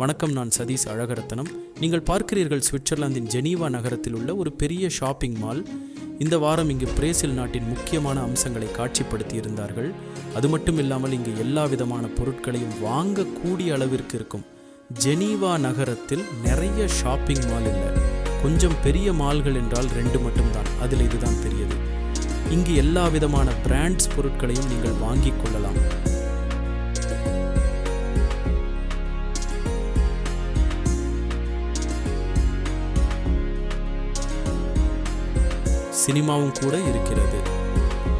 வணக்கம் நான் சதீஷ் அழகரத்தனம். நீங்கள் பார்க்கிறீர்கள் சுவிட்சர்லாந்தின் ஜெனீவா நகரத்தில் உள்ள ஒரு பெரிய ஷாப்பிங் மால். இந்த வாரம் இங்கு பிரேசில் நாட்டின் முக்கியமான அம்சங்களை காட்சிப்படுத்தி இருந்தார்கள் அது மட்டும் இல்லாமல் இங்கு எல்லா விதமான பொருட்களையும் வாங்கக்கூடிய அளவிற்கு இருக்கும். ஜெனீவா நகரத்தில் நிறைய ஷாப்பிங் மால் இல்லை. கொஞ்சம் பெரிய மால்கள் என்றால் ரெண்டு மட்டும்தான். அதில் இதுதான் பெரியது. இங்கு எல்லா விதமான பிராண்ட்ஸ் பொருட்களையும் நீங்கள் வாங்கிக் கொள்ளலாம். சினிமாவும் கூட இருக்கிறது.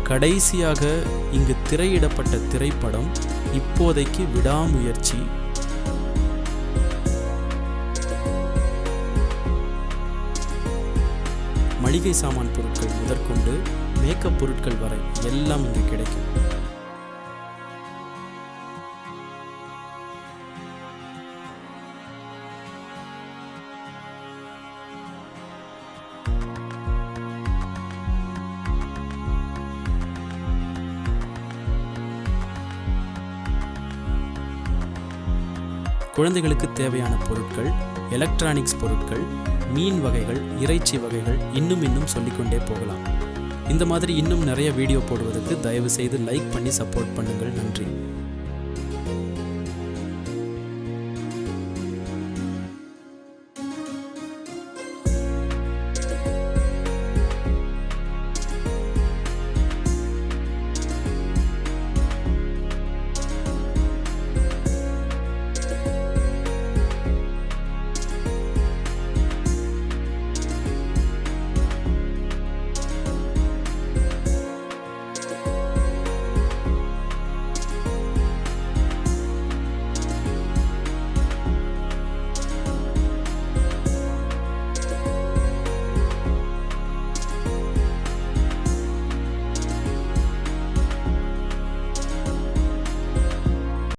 கடைசியாக இங்கு திரையிடப்பட்ட திரைப்படம் இப்போதைக்கு விடாமுயற்சி. மளிகை சாமான் பொருட்கள் முதற்கொண்டு மேக்கப் பொருட்கள் வரை எல்லாம் இங்கு கிடைக்கும். குழந்தைகளுக்கு தேவையான பொருட்கள் எலக்ட்ரானிக்ஸ் பொருட்கள் மீன் வகைகள் இறைச்சி வகைகள் இன்னும் இன்னும் சொல்லிக்கொண்டே போகலாம். இந்த மாதிரி இன்னும் நிறைய வீடியோ போடுவதற்கு தயவு செய்து லைக் பண்ணி சப்போர்ட் பண்ணுங்கள். நன்றி.